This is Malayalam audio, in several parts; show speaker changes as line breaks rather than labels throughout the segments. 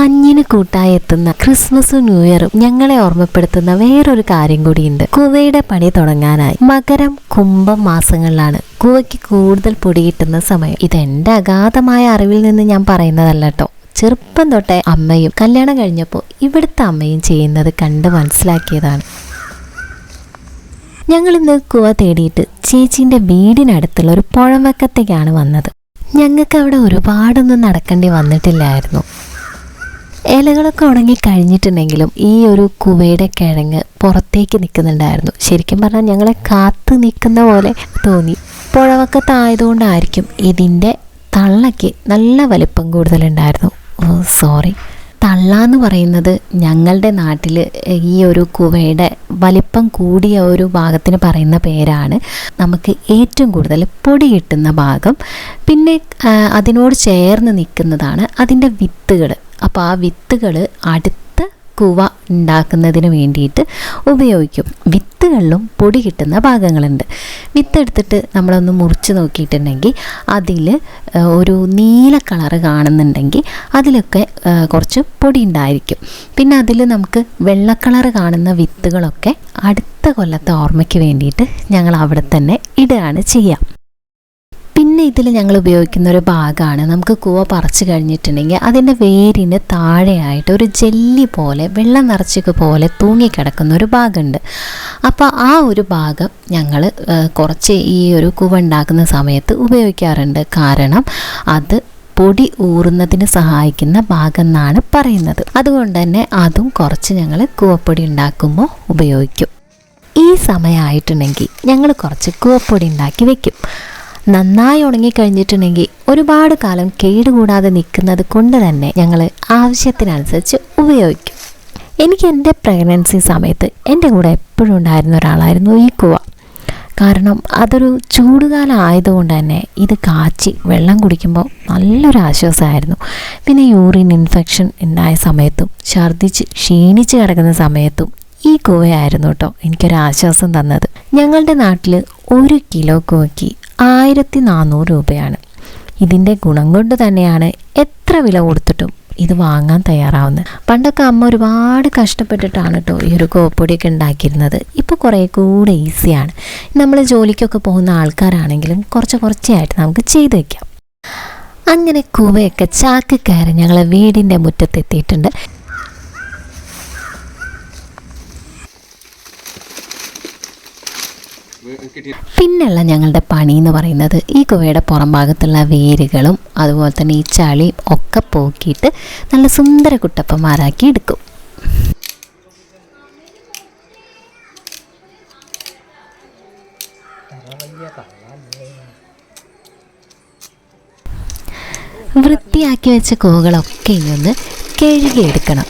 മഞ്ഞിന് കൂട്ടായി എത്തുന്ന ക്രിസ്മസും ന്യൂ ഇയറും ഞങ്ങളെ ഓർമ്മപ്പെടുത്തുന്ന വേറൊരു കാര്യം കൂടിയുണ്ട്. കുവയുടെ പണി തുടങ്ങാനായി. മകരം കുംഭം മാസങ്ങളിലാണ് കുവയ്ക്ക് കൂടുതൽ പൊടി കിട്ടുന്ന സമയം. ഇത് എന്റെ അഗാധമായ അറിവിൽ നിന്ന് ഞാൻ പറയുന്നതല്ല കേട്ടോ ചെറുപ്പം തൊട്ടേ അമ്മയും കല്യാണം കഴിഞ്ഞപ്പോൾ ഇവിടുത്തെ അമ്മയും ചെയ്യുന്നത് കണ്ട് മനസ്സിലാക്കിയതാണ്. ഞങ്ങൾ ഇന്ന് കുവ തേടിയിട്ട് ചേച്ചീന്റെ വീടിനടുത്തുള്ള ഒരു പുഴവക്കത്തേക്കാണ് വന്നത്. ഞങ്ങൾക്ക് അവിടെ ഒരുപാടൊന്നും നടക്കേണ്ടി വന്നിട്ടില്ലായിരുന്നു. ഇലകളൊക്കെ ഉണങ്ങി കഴിഞ്ഞിട്ടുണ്ടെങ്കിലും ഈ ഒരു കുവയുടെ കിഴങ്ങ് പുറത്തേക്ക് നിൽക്കുന്നുണ്ടായിരുന്നു. ശരിക്കും പറഞ്ഞാൽ ഞങ്ങളെ കാത്ത് നിൽക്കുന്ന പോലെ തോന്നി. പുഴവക്കത്തായതുകൊണ്ടായിരിക്കും ഇതിന്റെ തള്ളയ്ക്ക് നല്ല വലിപ്പം കൂടുതലുണ്ടായിരുന്നു. സോറി. തള്ള എന്ന് പറയുന്നത് ഞങ്ങളുടെ നാട്ടിൽ ഈ ഒരു കുവയുടെ വലിപ്പം കൂടിയ ഒരു ഭാഗത്തിന് പറയുന്ന പേരാണ്. നമുക്ക് ഏറ്റവും കൂടുതൽ പൊടി കിട്ടുന്ന ഭാഗം. പിന്നെ അതിനോട് ചേർന്ന് നിൽക്കുന്നതാണ് അതിന്റെ വിത്തുകൾ. അപ്പോൾ ആ വിത്തുകൾ അടുത്ത കുവ ഉണ്ടാക്കുന്നതിന് വേണ്ടിയിട്ട് ഉപയോഗിക്കും. വിത്തുകളിലും പൊടി കിട്ടുന്ന ഭാഗങ്ങളുണ്ട്. വിത്ത് എടുത്തിട്ട് നമ്മളൊന്ന് മുറിച്ച് നോക്കിയിട്ടുണ്ടെങ്കിൽ അതിൽ ഒരു നീല കളറ് കാണുന്നുണ്ടെങ്കിൽ അതിലൊക്കെ കുറച്ച് പൊടി ഉണ്ടായിരിക്കും. പിന്നെ അതിൽ നമുക്ക് വെള്ള കളറ് കാണുന്ന വിത്തുകളൊക്കെ അടുത്ത കൊല്ലത്തെ ഓർമ്മയ്ക്ക് വേണ്ടിയിട്ട് ഞങ്ങൾ അവിടെ തന്നെ ഇടുകയാണ് ചെയ്യുക പിന്നെ ഇതിൽ ഞങ്ങൾ ഉപയോഗിക്കുന്ന ഒരു ഭാഗമാണ്. നമുക്ക് കൂവ പറിച്ചു കഴിഞ്ഞിട്ടുണ്ടെങ്കിൽ അതിന്റെ വേരിന് താഴെയായിട്ട് ഒരു ജെല്ലി പോലെ വെള്ളം നിറച്ചൊക്കെ പോലെ തൂങ്ങിക്കിടക്കുന്ന ഒരു ഭാഗമുണ്ട്. അപ്പോൾ ആ ഒരു ഭാഗം ഞങ്ങൾ കുറച്ച് ഈ ഒരു കൂവ ഉണ്ടാക്കുന്ന സമയത്ത് ഉപയോഗിക്കാറുണ്ട്. കാരണം അത് പൊടി ഊറുന്നതിന് സഹായിക്കുന്ന ഭാഗം എന്നാണ് പറയുന്നത്. അതുകൊണ്ട് തന്നെ അതും കുറച്ച് ഞങ്ങൾ കൂവപ്പൊടി ഉണ്ടാക്കുമ്പോൾ ഉപയോഗിക്കും. ഈ സമയമായിട്ടുണ്ടെങ്കിൽ ഞങ്ങൾ കുറച്ച് കൂവപ്പൊടി ഉണ്ടാക്കി വെക്കും. നന്നായി ഉണങ്ങിക്കഴിഞ്ഞിട്ടുണ്ടെങ്കിൽ ഒരുപാട് കാലം കേടുകൂടാതെ നിൽക്കുന്നത് കൊണ്ട് തന്നെ ഞങ്ങൾ ആവശ്യത്തിനനുസരിച്ച് ഉപയോഗിക്കും. എനിക്ക് എന്റെ പ്രഗ്നൻസി സമയത്ത് എന്റെ കൂടെ എപ്പോഴും ഉണ്ടായിരുന്ന ഒരാളായിരുന്നു ഈ കുവ. കാരണം അതൊരു ചൂടുകാലം ആയതുകൊണ്ട് തന്നെ ഇത് കാച്ചി വെള്ളം കുടിക്കുമ്പോൾ നല്ലൊരു ആശ്വാസമായിരുന്നു. പിന്നെ യൂറിൻ ഇൻഫെക്ഷൻ ഉണ്ടായ സമയത്തും ഛർദ്ദിച്ച് ക്ഷീണിച്ച് കിടക്കുന്ന സമയത്തും ഈ കുവയായിരുന്നു കേട്ടോ എനിക്കൊരു ആശ്വാസം തന്നത്. ഞങ്ങളുടെ നാട്ടിൽ ഒരു കിലോ കൂവയ്ക്ക് ആയിരത്തി നാനൂറ് രൂപയാണ്. ഇതിന്റെ ഗുണം കൊണ്ട് തന്നെയാണ് എത്ര വില കൊടുത്തിട്ടും ഇത് വാങ്ങാൻ തയ്യാറാവുന്നത്. പണ്ടൊക്കെ അമ്മ ഒരുപാട് കഷ്ടപ്പെട്ടിട്ടാണ് കേട്ടോ ഈ ഒരു കോപ്പൊടിയൊക്കെ ഉണ്ടാക്കിയിരുന്നത്. ഇപ്പോൾ കുറേ കൂടെ ഈസിയാണ് നമ്മൾ ജോലിക്കൊക്കെ പോകുന്ന ആൾക്കാരാണെങ്കിലും കുറച്ച് കുറച്ചായിട്ട് നമുക്ക് ചെയ്തു വയ്ക്കാം അങ്ങനെ കൂവയൊക്കെ ചാക്ക് കയറി ഞങ്ങളെ വീടിന്റെ മുറ്റത്തെത്തിയിട്ടുണ്ട്. പിന്നെയുള്ള ഞങ്ങളുടെ പണി എന്ന് പറയുന്നത് ഈ കുവയുടെ പുറം ഭാഗത്തുള്ള വേരുകളും അതുപോലെ തന്നെ ഈ ചളിയും ഒക്കെ പോക്കിയിട്ട് നല്ല സുന്ദര കുട്ടപ്പന്മാരാക്കി എടുക്കും. വൃത്തിയാക്കി വെച്ച കൂകളൊക്കെ ഒന്ന് കഴുകിയെടുക്കണം.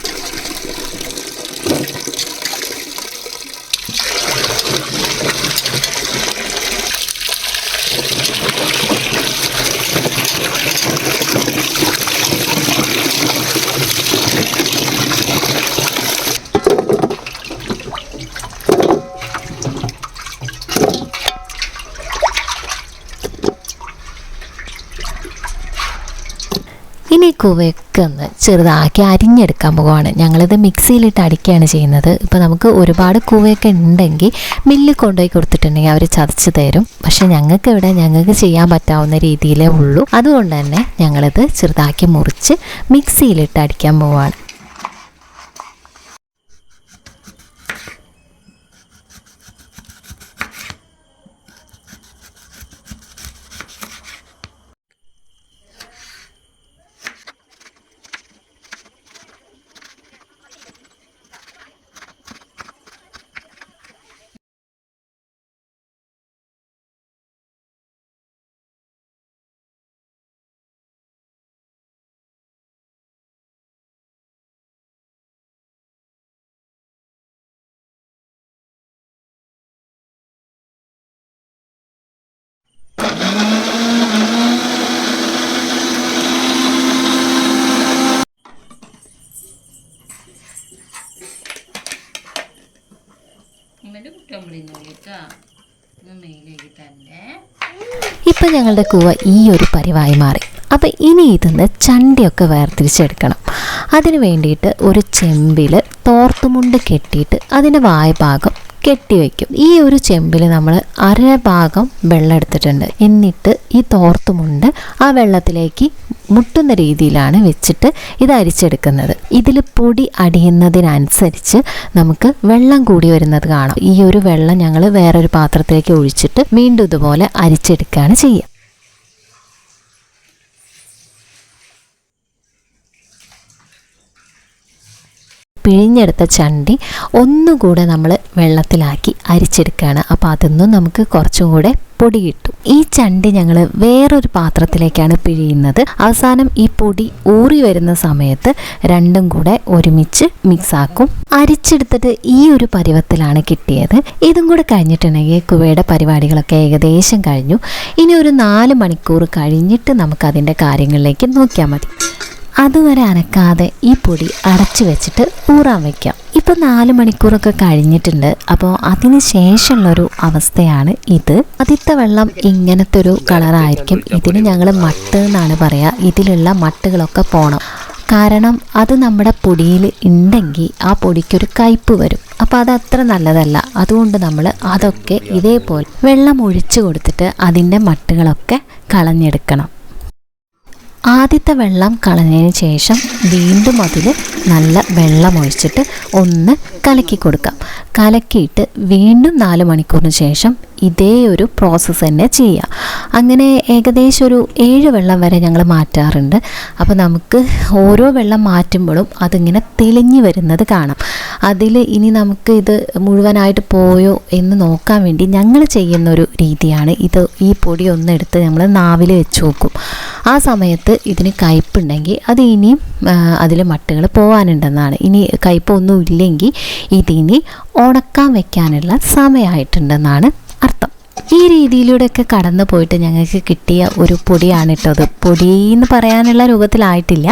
ഇനി കുവയൊക്കെ ഒന്ന് ചെറുതാക്കി അരിഞ്ഞെടുക്കാൻ പോകുവാണ് ഞങ്ങളിത് മിക്സിയിലിട്ട് അടിക്കുകയാണ് ചെയ്യുന്നത്. ഇപ്പോൾ നമുക്ക് ഒരുപാട് കുവയൊക്കെ ഉണ്ടെങ്കിൽ മില്ലിൽ കൊണ്ടുപോയി കൊടുത്തിട്ടുണ്ടെങ്കിൽ അവർ ചതച്ച് തരും. പക്ഷേ ഞങ്ങൾക്ക് ഇവിടെ ഞങ്ങൾക്ക് ചെയ്യാൻ പറ്റാവുന്ന രീതിയിലേ ഉള്ളൂ. അതുകൊണ്ട് തന്നെ ഞങ്ങളിത് ചെറുതാക്കി മുറിച്ച് മിക്സിയിലിട്ട് അടിക്കാൻ പോവുകയാണ് ഞങ്ങളുടെ കൂവ ഈ ഒരു പരിവായി മാറി. അപ്പോൾ ഇനി ഇതിന്ന് ചണ്ടിയൊക്കെ വേർതിരിച്ചെടുക്കണം. അതിന് വേണ്ടിയിട്ട് ഒരു ചെമ്പിൽ തോർത്തുമുണ്ട് കെട്ടിയിട്ട് അതിന്റെ വായ്ഭാഗം കെട്ടിവെക്കും ഈ ഒരു ചെമ്പിൽ നമ്മൾ അര ഭാഗം വെള്ളം എടുത്തിട്ടുണ്ട്. എന്നിട്ട് ഈ തോർത്തുമുണ്ട് ആ വെള്ളത്തിലേക്ക് മുട്ടുന്ന രീതിയിലാണ് വെച്ചിട്ട് ഇത് അരിച്ചെടുക്കുന്നത്. ഇതിൽ പൊടി അടിയുന്നതിനനുസരിച്ച് നമുക്ക് വെള്ളം കൂടി വരുന്നത് കാണാം. ഈ ഒരു വെള്ളം ഞങ്ങൾ വേറൊരു പാത്രത്തിലേക്ക് ഒഴിച്ചിട്ട് വീണ്ടും ഇതുപോലെ അരിച്ചെടുക്കുകയാണ് ചെയ്യുക. പിഴിഞ്ഞെടുത്ത ചണ്ടി ഒന്നുകൂടെ നമ്മൾ വെള്ളത്തിലാക്കി അരിച്ചെടുക്കുകയാണ്. അപ്പോൾ അതൊന്നും നമുക്ക് കുറച്ചും കൂടെ പൊടി കിട്ടും. ഈ ചണ്ടി ഞങ്ങൾ വേറൊരു പാത്രത്തിലേക്കാണ് പിഴിയുന്നത്. അവസാനം ഈ പൊടി ഊറി വരുന്ന സമയത്ത് രണ്ടും കൂടെ ഒരുമിച്ച് മിക്സാക്കും. അരിച്ചെടുത്തിട്ട് ഈ ഒരു പരുവത്തിലാണ് കിട്ടിയത്. ഇതും കൂടെ കഴിഞ്ഞിട്ടുണ്ടെങ്കിൽ കുവയുടെ പരിപാടികളൊക്കെ ഏകദേശം കഴിഞ്ഞു. ഇനി ഒരു നാല് മണിക്കൂർ കഴിഞ്ഞിട്ട് നമുക്കതിന്റെ കാര്യങ്ങളിലേക്ക് നോക്കിയാൽ മതി. അതുവരെ അനക്കാതെ ഈ പൊടി അടച്ചു വെച്ചിട്ട് ഊറാൻ വയ്ക്കാം ഇപ്പോൾ നാല് മണിക്കൂറൊക്കെ കഴിഞ്ഞിട്ടുണ്ട്. അപ്പോൾ അതിന് ശേഷമുള്ളൊരു അവസ്ഥയാണ് ഇത്. ആദ്യത്തെ വെള്ളം ഇങ്ങനത്തെ ഒരു കളറായിരിക്കും. ഇതിന് ഞങ്ങൾ മട്ട് എന്നാണ് പറയുക ഇതിലുള്ള മട്ടുകളൊക്കെ പോകണം കാരണം അത് നമ്മുടെ പൊടിയിൽ ഉണ്ടെങ്കിൽ ആ പൊടിക്കൊരു കയ്പ്പ് വരും. അപ്പോൾ അത് അത്ര നല്ലതല്ല. അതുകൊണ്ട് നമ്മൾ അതൊക്കെ ഇതേപോലെ വെള്ളം ഒഴിച്ചു കൊടുത്തിട്ട് അതിന്റെ മട്ടുകളൊക്കെ കളഞ്ഞെടുക്കണം. ആദ്യത്തെ വെള്ളം കളഞ്ഞതിന് ശേഷം വീണ്ടും അതിൽ നല്ല വെള്ളം ഒഴിച്ചിട്ട് ഒന്ന് കലക്കി കൊടുക്കാം. കലക്കിയിട്ട് വീണ്ടും നാല് മണിക്കൂറിന് ശേഷം ഇതേ ഒരു പ്രോസസ്സ് തന്നെ ചെയ്യുക അങ്ങനെ ഏകദേശം ഒരു ഏഴ് വെള്ളം വരെ ഞങ്ങൾ മാറ്റാറുണ്ട്. അപ്പോൾ നമുക്ക് ഓരോ വെള്ളം മാറ്റുമ്പോഴും അതിങ്ങനെ തെളിഞ്ഞു വരുന്നത് കാണാം. അതിൽ ഇനി നമുക്ക് ഇത് മുഴുവനായിട്ട് പോയോ എന്ന് നോക്കാൻ വേണ്ടി ഞങ്ങൾ ചെയ്യുന്നൊരു രീതിയാണ്. ഇത് ഈ പൊടി ഒന്നെടുത്ത് നമ്മൾ നാവിൽ വെച്ച് നോക്കും ആ സമയത്ത് ഇതിന് കയ്പുണ്ടെങ്കിൽ അത് ഇനിയും അതിൽ മട്ടുകൾ പോകാനുണ്ടെന്നാണ് ഇനി കയ്പൊന്നും ഇല്ലെങ്കിൽ ഇതിനി ഉണക്കാൻ വെക്കാനുള്ള സമയമായിട്ടുണ്ടെന്നാണ് അർത്ഥം. ഈ രീതിയിലൂടെയൊക്കെ കടന്നു പോയിട്ട് ഞങ്ങൾക്ക് കിട്ടിയ ഒരു പൊടിയാണ് ഇട്ടത് പൊടി എന്ന് പറയാനുള്ള രൂപത്തിലായിട്ടില്ല.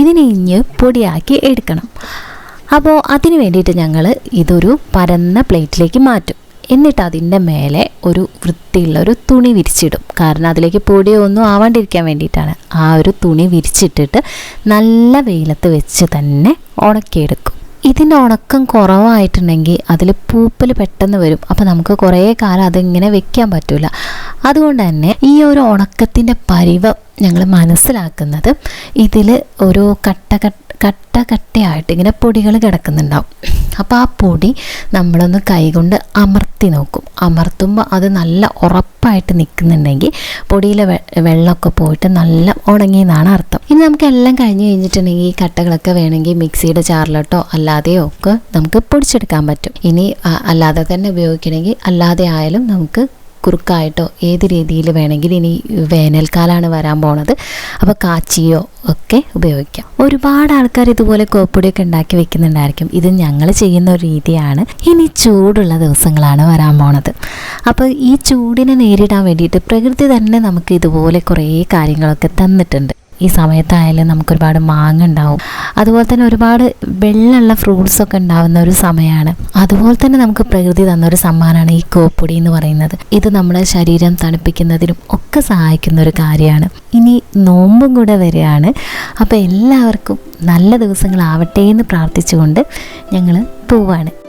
ഇതിനെ ഇഞ്ഞ് പൊടിയാക്കി എടുക്കണം. അപ്പോൾ അതിന് വേണ്ടിയിട്ട് ഞങ്ങൾ ഇതൊരു പരന്ന പ്ലേറ്റിലേക്ക് മാറ്റും. എന്നിട്ട് അതിന്റെ മേലെ ഒരു വൃത്തിയുള്ള ഒരു തുണി വിരിച്ചിടും. കാരണം അതിലേക്ക് പൊടിയൊന്നും ആവാണ്ടിരിക്കാൻ വേണ്ടിയിട്ടാണ്. ആ ഒരു തുണി വിരിച്ചിട്ടിട്ട് നല്ല വെയിലത്ത് വെച്ച് തന്നെ ഉണക്കിയെടുക്കും. ഇതിന്റെ ഉണക്കം കുറവായിട്ടുണ്ടെങ്കിൽ അതിൽ പൂപ്പൽ പെട്ടെന്ന് വരും. അപ്പോൾ നമുക്ക് കുറേ കാലം അതിങ്ങനെ വെക്കാൻ പറ്റില്ല അതുകൊണ്ട് തന്നെ ഈ ഒരു ഉണക്കത്തിന്റെ പരിവം ഞങ്ങൾ മനസ്സിലാക്കുന്നത് ഇതിൽ ഒരു കട്ട കട്ട കട്ട കട്ടയായിട്ട് ഇങ്ങനെ പൊടികൾ കിടക്കുന്നുണ്ടാവും. അപ്പോൾ ആ പൊടി നമ്മളൊന്ന് കൈകൊണ്ട് അമർത്തി നോക്കും. അമർത്തുമ്പോൾ അത് നല്ല ഉറപ്പായിട്ട് നിൽക്കുന്നുണ്ടെങ്കിൽ പൊടിയിലെ വെള്ളമൊക്കെ പോയിട്ട് നല്ല ഉണങ്ങിയെന്നാണ് അർത്ഥം. ഇനി നമുക്ക് എല്ലാം കഴിഞ്ഞ് കഴിഞ്ഞിട്ടുണ്ടെങ്കിൽ ഈ കട്ടകളൊക്കെ വേണമെങ്കിൽ മിക്സിയുടെ ചാറിലോട്ടോ അല്ലാതെയോ ഒക്കെ നമുക്ക് പൊടിച്ചെടുക്കാൻ പറ്റും. ഇനി അല്ലാതെ തന്നെ ഉപയോഗിക്കണമെങ്കിൽ അല്ലാതെ ആയാലും നമുക്ക് കുറുക്കായിട്ടോ ഏത് രീതിയിൽ വേണമെങ്കിൽ ഇനി വേനൽക്കാലമാണ് വരാൻ പോണത്. അപ്പോൾ കാച്ചിയോ ഒക്കെ ഉപയോഗിക്കാം. ഒരുപാട് ആൾക്കാർ ഇതുപോലെ കോപ്പൊടിയൊക്കെ ഉണ്ടാക്കി വെക്കുന്നുണ്ടായിരിക്കും. ഇത് ഞങ്ങൾ ചെയ്യുന്ന ഒരു രീതിയാണ്. ഇനി ചൂടുള്ള ദിവസങ്ങളാണ് വരാൻ പോണത്. അപ്പോൾ ഈ ചൂടിനെ നേരിടാൻ വേണ്ടിയിട്ട് പ്രകൃതി തന്നെ നമുക്ക് ഇതുപോലെ കുറേ കാര്യങ്ങളൊക്കെ തന്നിട്ടുണ്ട്. ഈ സമയത്തായാലും നമുക്കൊരുപാട് മാങ്ങ ഉണ്ടാവും അതുപോലെ തന്നെ ഒരുപാട് വെള്ളമുള്ള ഫ്രൂട്ട്സ് ഒക്കെ ഉണ്ടാവുന്ന ഒരു സമയമാണ്. അതുപോലെ തന്നെ നമുക്ക് പ്രകൃതി തന്ന ഒരു സമ്മാനമാണ് ഈ കോപ്പൊടി എന്ന് പറയുന്നത്. ഇത് നമ്മുടെ ശരീരം തണുപ്പിക്കുന്നതിനും ഒക്കെ സഹായിക്കുന്ന ഒരു കാര്യമാണ്. ഇനി നോമ്പും കൂടെ വരികയാണ്. അപ്പോൾ എല്ലാവർക്കും നല്ല ദിവസങ്ങളാവട്ടെ എന്ന് പ്രാർത്ഥിച്ചുകൊണ്ട് ഞങ്ങൾ പോവാണ്.